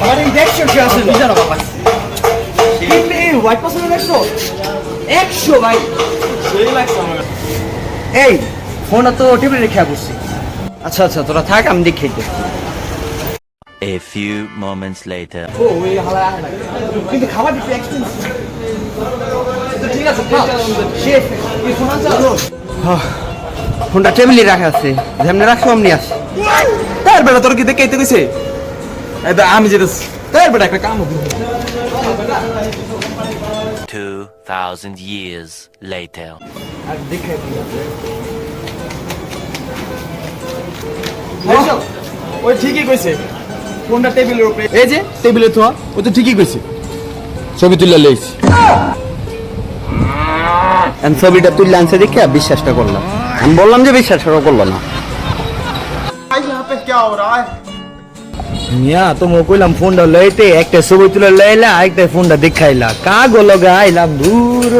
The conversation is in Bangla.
আমার এই দেখছ কি আছে জানো বাবা এই হোয়াইট পার্সেন্ট দেখছ একশো ভাই সেই লাগছে আমার এই ফোনটা তো টেবিলে রেখে বসছি আচ্ছা আচ্ছা তোরা থাক আমি দেখে A few moments later. ও ওই হালা আহে না কিন্তু খাবার দিতে এক্সপেন্সিভ ঠিক আছে শেফ এই ফোন আছে ফোনটা টেবিলে রাখা আছে যেমনি রাখছো অমনি আছে তার বেটা তোর কি দেখে কইছে আমি তার বেটা একটা কাম হবে 2,000 years later. ওই ঠিকই কইছে। ফোনটা টেবিলের উপরে? এই যে টেবিলে থোয়া ও তো ঠিকই কইছে। ছবি তুলে লইছি আমি ছবিটা তুললে আনছে দেখে বিশ্বাসটা করলাম আমি বললাম যে বিশ্বাসটা করল না। মিয়া তোমাকে কইলাম ফোনটা লইতে একটা ছবি তুলে লইলা একটা ফোনটা দেখাইলা কা গো লগা আইলাম দূর